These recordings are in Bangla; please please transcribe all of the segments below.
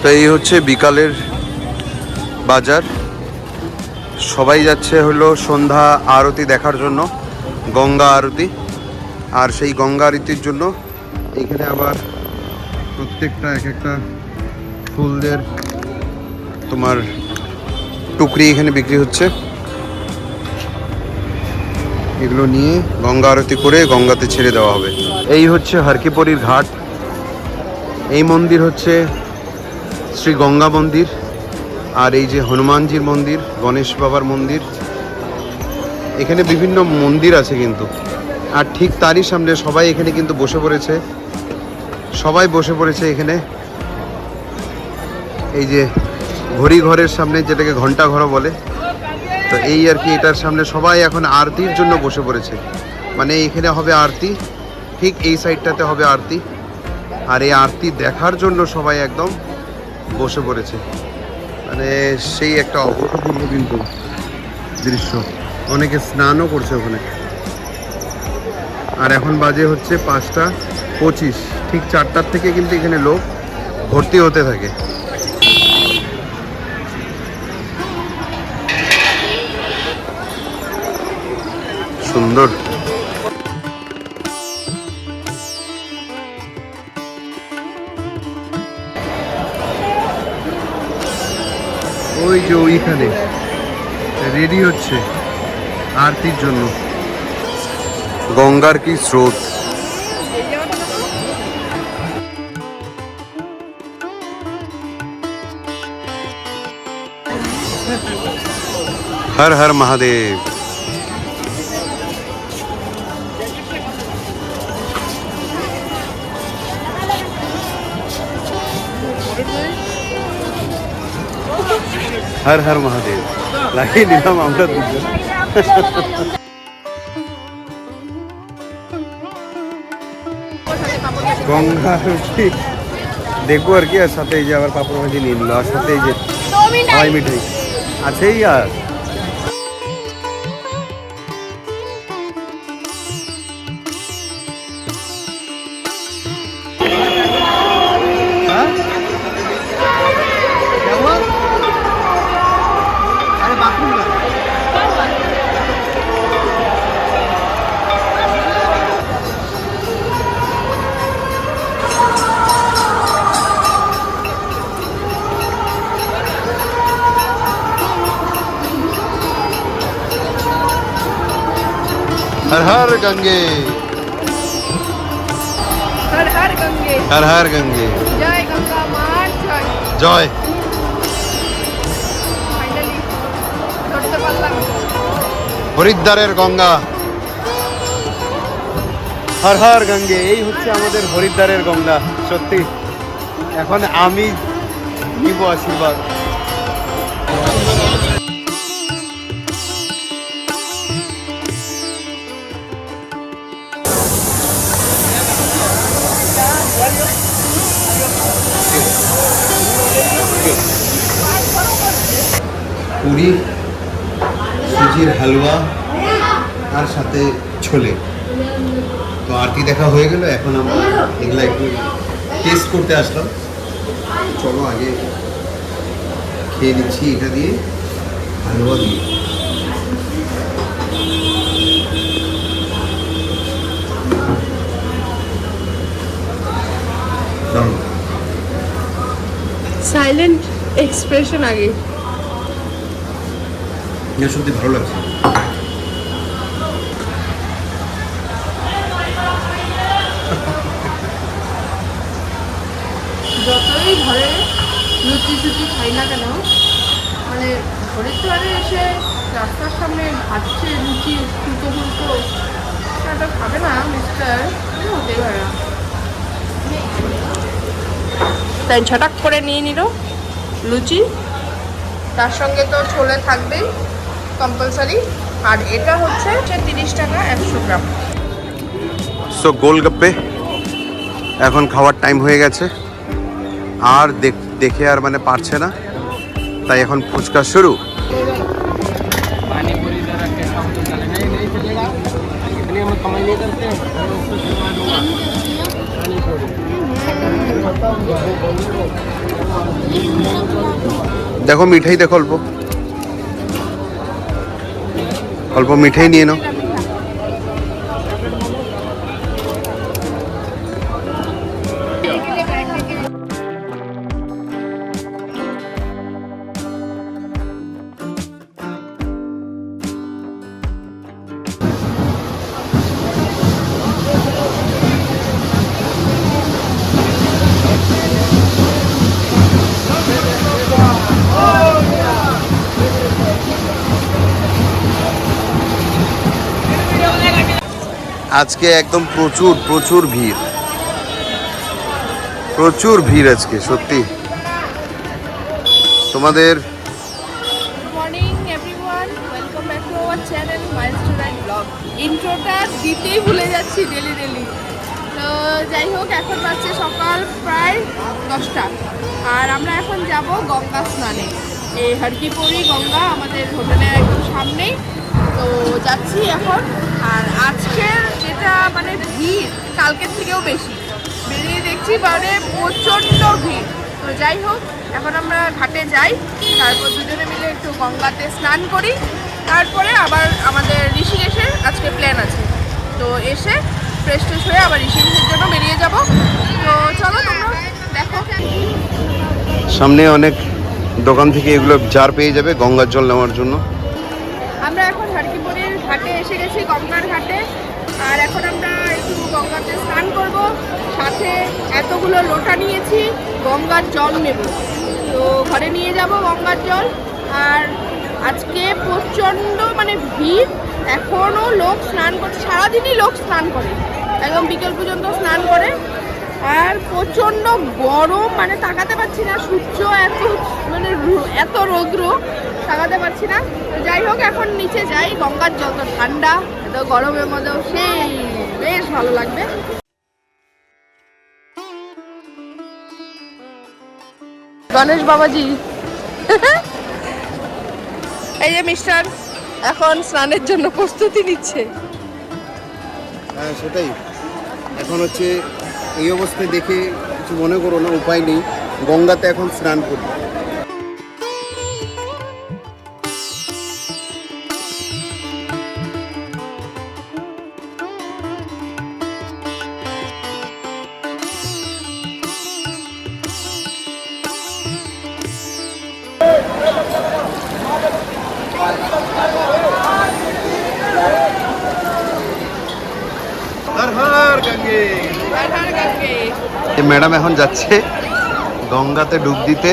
তো এই হচ্ছে বিকালের বাজার। সবাই যাচ্ছে হলো সন্ধ্যা আরতি দেখার জন্য, গঙ্গা আরতি। আর সেই গঙ্গা আরতির জন্য এখানে আবার প্রত্যেকটা এক একটা ফুলদের তোমার টুকরি এখানে বিক্রি হচ্ছে। এগুলো নিয়ে গঙ্গা আরতি করে গঙ্গাতে ছেড়ে দেওয়া হবে। এই হচ্ছে হরকিপরির ঘাট। এই মন্দির হচ্ছে শ্রী গঙ্গা মন্দির আর এই যে হনুমানজির মন্দির, গণেশ বাবার মন্দির, এখানে বিভিন্ন মন্দির আছে কিন্তু। আর ঠিক তারই সামনে সবাই এখানে কিন্তু বসে পড়েছে। সবাই বসে পড়েছে এখানে। এই যে ঘড়ি ঘরের সামনে যেটাকে ঘণ্টা ঘর বলে, তো এই আর কি এটার সামনে সবাই এখন আরতির জন্য বসে পড়েছে। মানে এখানে হবে আরতি, ঠিক এই সাইডটাতে হবে আরতি। আর এই আরতি দেখার জন্য সবাই একদম বসে পড়েছে। মানে সেই একটা অভূতপূর্ব কিন্তু দৃশ্য। অনেকে স্নানও করছে ওখানে। আর এখন বাজে হচ্ছে পাঁচটা পঁচিশ। ঠিক চারটার থেকে কিন্তু এখানে লোক ভর্তি হতে থাকে। সুন্দর। ওই যে ওইখানে। রেডি হচ্ছে আরতির জন্য। গঙ্গার কি স্রোত? হর হর মহাদেব। হর হর মহাদেব। লাগিয়ে নিলাম আমরা দুজন। গঙ্গা আরতি। দেখব আর কি আর সাথে এই যে আবার পাপড় ভাজি নিয়ে নিল আর সাথে এই যে হয় মিঠাই। আছেই আর। হর হর গঙ্গে হর হর গঙ্গে হর হর গঙ্গে জয় গঙ্গা মার জয় হরিদ্বারের গঙ্গা। হর হর গঙ্গে এই হচ্ছে আমাদের হরিদ্বারের গঙ্গা সত্যি। এখন আমি নিব আশীর্বাদ। পুরি, সুজির হালুয়া আর সাথে ছোলে। তো আরতি দেখা হয়ে গেল? এখন আমরা এগুলা একটু টেস্ট করতে আসলাম। চলো আগে খেয়ে নিচ্ছি এটা দিয়ে, হালুয়া দিয়ে। সাইলেন্ট এক্সপ্রেশন আগে। না সত্যি ভালো লাগছে। যতই ঘরে লুচি সুচি খাই না কেন মানে হরিদ্বারে এসে রাস্তার সামনে ভাজছে লুচি ফুলকো ফুলকো এটা খাবে না মিস্টার এটা হতে পারে না। তাই ছটাক করে নিয়ে নিল লুচি, তার সঙ্গে তো ছোলে থাকবেই। কম্পালসারি আর এটা হচ্ছে তিরিশ টাকা একশো গ্রাম। সো গোলগাপ্পে এখন খাওয়ার টাইম হয়ে গেছে। আর দেখে আর মানে পারছে না। তাই এখন ফুচকা শুরু। দেখো, মিঠাই দেখো অল্প। অল্প মিঠাই নিয়ে নাও। আজকে একদম প্রচুর প্রচুর ভিড়। প্রচুর ভিড় আজকে, সত্যি। তোমাদের দিতেই ভুলে যাচ্ছি ডেলি ডেলি তো যাই হোক, এখন সকাল প্রায় দশটা। আর আমরা এখন যাব স্নানে। এই গঙ্গা আমাদের হোটেলের একদম সামনেই। তো যাচ্ছি এখন। আর আজকের যেটা মানে ভিড় কালকের থেকেও বেশি। বেরিয়ে দেখছি মানে প্রচণ্ড ভিড়। তো যাই হোক এখন আমরা ঘাটে যাই। তারপর দুজনে মিলে একটু গঙ্গাতে স্নান করি। তারপরে আবার আমাদের ঋষিকেশের আজকে প্ল্যান আছে। তো এসে ফ্রেশ ট্রেশ হয়ে আবার ঋষিকেশের জন্য বেরিয়ে যাব। তো চলো তোমরা দেখো। সামনে অনেক দোকান থেকে এগুলো জার পেয়ে যাবে গঙ্গার জল নেওয়ার জন্য। আমরা এখন হরকিপুরের ঘাটে এসে গেছি গঙ্গার ঘাটে। আর এখন আমরা একটু গঙ্গাতে স্নান করব। সাথে এতগুলো লোটা নিয়েছি, গঙ্গার জল নেব। তো ঘরে নিয়ে যাব গঙ্গার জল। আর আজকে প্রচণ্ড মানে ভিড়। এখনও লোক স্নান করছে, সারাদিনই লোক স্নান করে। একদম বিকেল পর্যন্ত স্নান করে। আর প্রচণ্ড গরম মানে তাকাতে পারছি না, সূর্য এত মানে এত রৌদ্র। তাকাতে পারছি না। যাই হোক, এখন নিচে যাই। গঙ্গার জল তো ঠান্ডা, এত গরমের মধ্যেও সেই, বেশ ভালো লাগবে। গণেশ বাবাজি। এই যে মিস্টার, এখন স্নানের জন্য প্রস্তুতি নিচ্ছে। হ্যাঁ সেটাই। এখন হচ্ছে এই অবস্থায় দেখে কিছু মনে করো না, উপায় নেই। গঙ্গাতে এখন স্নান করি ম্যাডাম এখন যাচ্ছে গঙ্গাতে ডুব দিতে।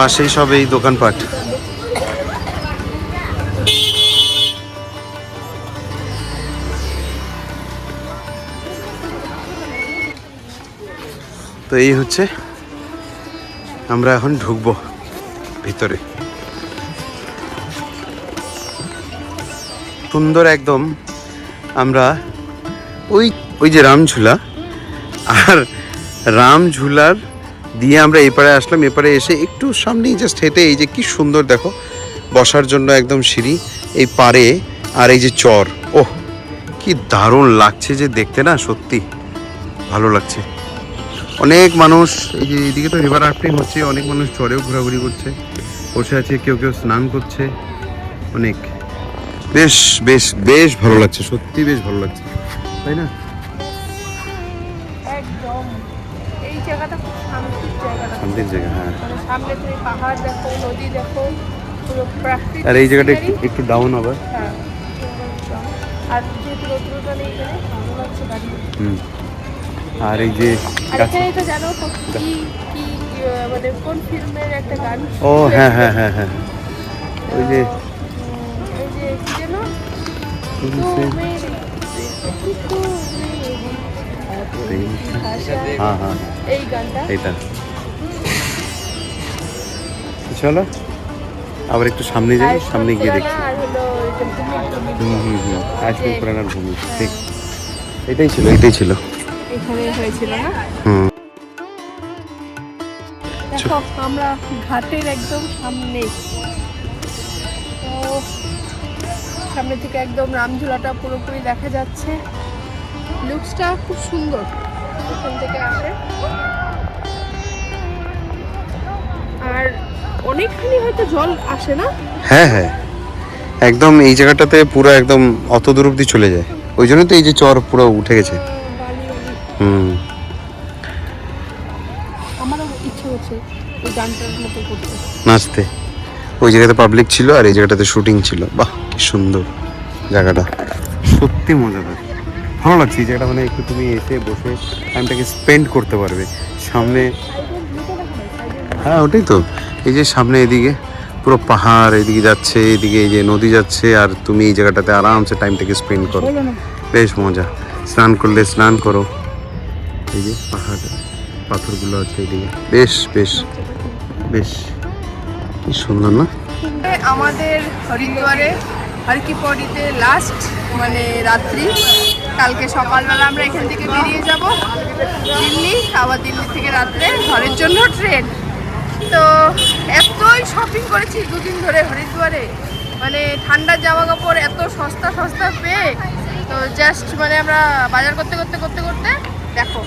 পাশেই সব এই দোকানপাট। তো এই হচ্ছে আমরা এখন ঢুকবো ভিতরে। সুন্দর একদম আমরা ওই ওই যে রামঝুলা আর রামঝুলার দিয়ে আমরা এপারে আসলাম, এপারে এসে একটু সামনেই জাস্ট হেঁটে এই যে কি সুন্দর দেখো, বসার জন্য একদম সিঁড়ি, এই পারে আর এই যে চর। ওহ, কি দারুণ লাগছে যে দেখতে না, সত্যি ভালো লাগছে। অনেক মানুষ, এই যে এদিকে তো রিভার রাফটিং হচ্ছে, অনেক মানুষ চরেও ঘোরাঘুরি করছে, বসে আছে, কেউ কেউ স্নান করছে, অনেক। বেশ বেশ বেশ ভালো লাগছে, সত্যি বেশ ভালো লাগছে, তাই না? শান্তির জায়গা হ্যাঁ। মানে সামনে তুমি পাহাড় দেখো নদী দেখো পুরো প্রাকৃতিক আর এই জায়গাটা একটু ডাউন আবার। হ্যাঁ আর যেহেতু রৌদ্রটা নেই এখানে ভালো লাগছে দাঁড়িয়ে হুম। আর এই যে এখানে তো জানো কি কি মানে কোন ফিল্মের একটা গান ও হ্যাঁ হ্যাঁ হ্যাঁ হ্যাঁ। ওই যে এই যে কি যেন? তুমি হ্যাঁ হ্যাঁ। এই গানটা। এটা চলো আবার একটু সামনে যাই সামনে গিয়ে দেখি। হুম হুম হুম পুরানার ভূমি ঠিক। এটাই ছিল এটাই ছিল। এখানে হয়েছিল না? হুম। দেখো আমরা ঘাটের একদম সামনে। তো সামনে থেকে একদম রামঝুলাটা পুরোপুরি দেখা যাচ্ছে। লুকসটা খুব সুন্দর থেকে আসে। আর অনেকখানি হয়তো জল আসে না? হ্যাঁ হ্যাঁ। একদম এই জায়গাটাতে পুরো একদম অত দূর অব্দি চলে যায়। ওই জন্য তো এই যে চর পুরো উঠে গেছে। হুম। আমারও ইচ্ছে হচ্ছে ওই গানটার মতো করতে। নাচতে। ওই জায়গাতে পাবলিক ছিল আর এই জায়গাটাতে শুটিং ছিল। বাহ কি সুন্দর জায়গাটা। সত্যি মজাদার। ভালো লাগছে এই জায়গাটা মানে একটু তুমি এসে বসে টাইমটাকে স্পেন্ড করতে পারবে। সামনে হ্যাঁ ওটাই তো। এই যে সামনে এদিকে পুরো পাহাড় এদিকে যাচ্ছে এদিকে এই যে নদী যাচ্ছে আর তুমি এই জায়গাটাতে আরামসে টাইমটাকে স্পেন্ড করো। বেশ মজা। স্নান করলে স্নান করো। এই যে পাহাড় পাথরগুলো আছে এদিকে। বেশ বেশ বেশ। কি সুন্দর না? আমাদের হরিদ্বারে হরকিপড়িতে লাস্ট মানে রাত্রি। কালকে সকালবেলা আমরা এখান থেকে বেরিয়ে যাব। দিল্লি আবার দিল্লি থেকে রাত্রে। ঘরের জন্য ট্রেন তো এতই শপিং করেছি দুদিন ধরে হরিদ্বারে। মানে ঠান্ডার জামা কাপড় এত সস্তা সস্তা পেয়ে, তো জাস্ট মানে আমরা বাজার করতে করতে করতে করতে দেখো,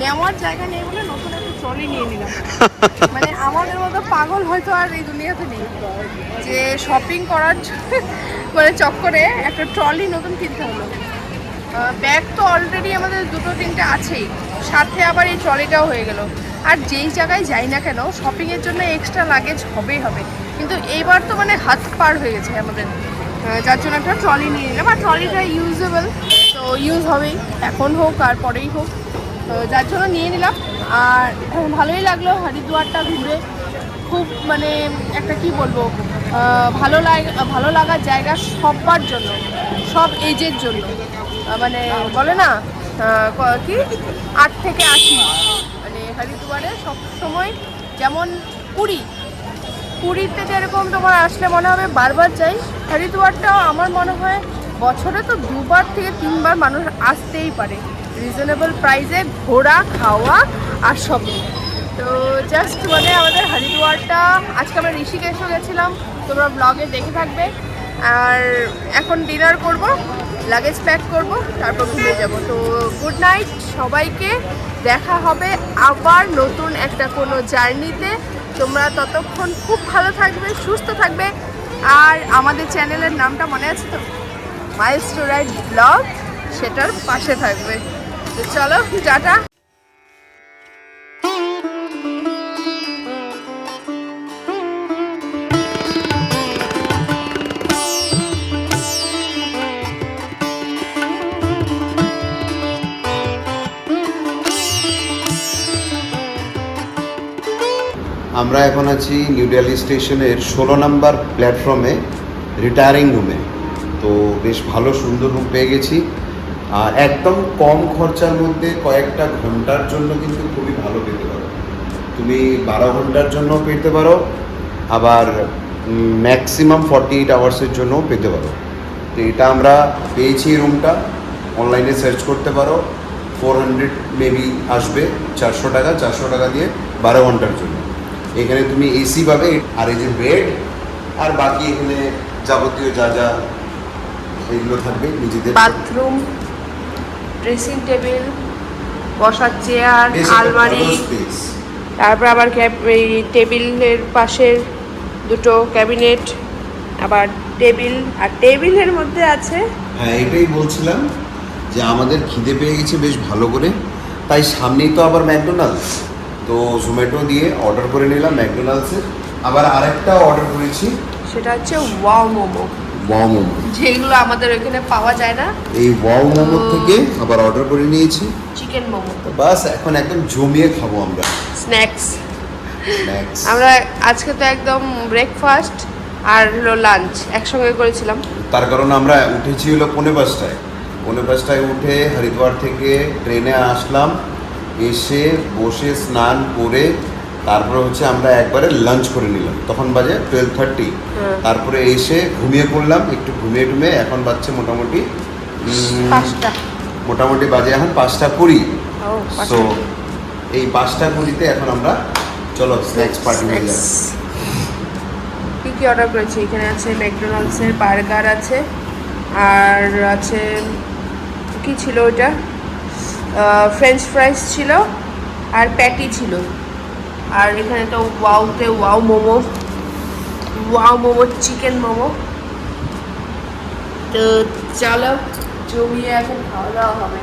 নেওয়ার জায়গা নেই বলে নতুন একটা ট্রলি নিয়ে নিলাম। মানে আমাদের মতো পাগল হয়তো আর এই দুনিয়াতে নেই। যে শপিং করার মানে চক্করে একটা ট্রলি নতুন কিনতে হলো। ব্যাগ তো অলরেডি আমাদের দুটো তিনটে আছেই। সাথে আবার এই ট্রলিটাও হয়ে গেল। আর যেই জায়গায় যাই না কেন শপিংয়ের জন্য এক্সট্রা লাগেজ হবেই হবে। কিন্তু এইবার তো মানে হাত পার হয়ে গেছে আমাদের। যার জন্য একটা ট্রলি নিয়ে নিলাম। আর ট্রলিটা ইউজেবল তো ইউজ হবেই। এখন হোক, আর পরেই হোক। যার জন্য নিয়ে নিলাম। আর ভালোই লাগল হরিদ্বারটা ঘুরে খুব মানে একটা কি বলব ভালো লাগ, ভালো লাগার জায়গা সবার জন্য, সব এজের জন্য। মানে বলে না কি? আট থেকে আশি। হরিদ্বারে সব সময় যেমন পুরী। পুরীতে যেরকম তোমার আসলে মনে হবে বারবার যাই হরিদ্বারটাও আমার মনে হয় বছরে তো দুবার থেকে তিনবার মানুষ আসতেই পারে। রিজনেবল প্রাইসে ঘোরা, খাওয়া আর শপিং তো জাস্ট মানে আমাদের হরিদ্বারটা আজকে আমরা ঋষিকেশও গেছিলাম, তোমরা ব্লগে দেখে থাকবে। আর এখন ডিনার করব লাগেজ প্যাক করব, তারপর ঘুরে যাব। তো গুড নাইট সবাইকে। দেখা হবে আবার নতুন একটা কোনো জার্নিতে। তোমরা ততক্ষণ খুব ভালো থাকবে, সুস্থ থাকবে। আর আমাদের চ্যানেলের নামটা মনে আছে তো? মাইল স্টোরাইড ব্লগ সেটার পাশে থাকবে। তো চলো, টাটা। আমরা এখন আছি নিউ দিল্লি স্টেশনের ষোলো নাম্বার প্ল্যাটফর্মে রিটায়ারিং রুমে তো বেশ ভালো, সুন্দর রুম পেয়ে গেছি। আর একদম কম খরচার মধ্যে কয়েকটা ঘণ্টার জন্য কিন্তু খুবই ভালো পেতে পারো। তুমি বারো ঘণ্টার জন্য পেতে পারো, আবার ম্যাক্সিমাম ফর্টি এইট আওয়ার্সের জন্যও পেতে পারো। তো এটা আমরা পেয়েছি রুমটা অনলাইনে সার্চ করতে পারো। ফোর হান্ড্রেড মেবি আসবে, চারশো টাকা চারশো টাকা দিয়ে বারো ঘণ্টার জন্য। এখানে তুমি এসি পাবে আর এই যে বেড আর বাকি এখানে যাবতীয় যা যা এগুলো থাকবে নিজেদের। বাথরুম ড্রেসিং টেবিল বসার চেয়ার আলমারি তারপর আবার এই টেবিলের পাশের দুটো ক্যাবিনেট আবার টেবিল আর টেবিলের মধ্যে আছে। হ্যাঁ এটাই বলছিলাম যে আমাদের খিদে পেয়ে গেছে বেশ ভালো করে। তাই সামনেই তো আবার ম্যাকডোনাল্ডস তো জোম্যাটো দিয়ে অর্ডার করে নিলাম ম্যাকডোনাল্ডসের আবার আরেকটা অর্ডার করেছি। সেটা হচ্ছে ওয়াও মোমো ওয়াও মোমো যেগুলো আমাদের ওইখানে পাওয়া যায় না। এই ওয়াও মোমো থেকে আবার অর্ডার করে নিয়েছি। চিকেন মোমো তো বাস এখন একদম জমিয়ে খাব আমরা। স্ন্যাক্স স্ন্যাক্স আমরা আজকে তো একদম ব্রেকফাস্ট আর হলো লাঞ্চ একসঙ্গে করেছিলাম। তার কারণ আমরা উঠেছি হলো পৌনে পাঁচটায়। পৌনে পাঁচটায় উঠে হরিদ্বার থেকে ট্রেনে আসলাম। এসে বসে স্নান করে তারপরে হচ্ছে আমরা একবারে লাঞ্চ করে নিলাম। তখন বাজে টুয়েলভ থার্টি হ্যাঁ। তারপরে এসে ঘুমিয়ে পড়লাম একটু ঘুমিয়ে টুমিয়ে এখন বাজছে মোটামুটি মোটামুটি বাজে এখন পাঁচটা কুড়ি। সো এই পাঁচটা কুড়িতে এখন আমরা চলো স্ন্যাক্স পার্টি হয়ে যাবে। কী কী অর্ডার করেছি? এখানে আছে ম্যাকডোনাল্ডসের বার্গার আছে আর আছে কি ছিল ওটা ফ্রেঞ্চ ফ্রাইস ছিল আর প্যাটি ছিল। আর এখানে তো ওয়াউতে Wow Momo. Wow Momo chicken momo. তো চলো, জমিয়ে এখন খাওয়া দাওয়া হবে।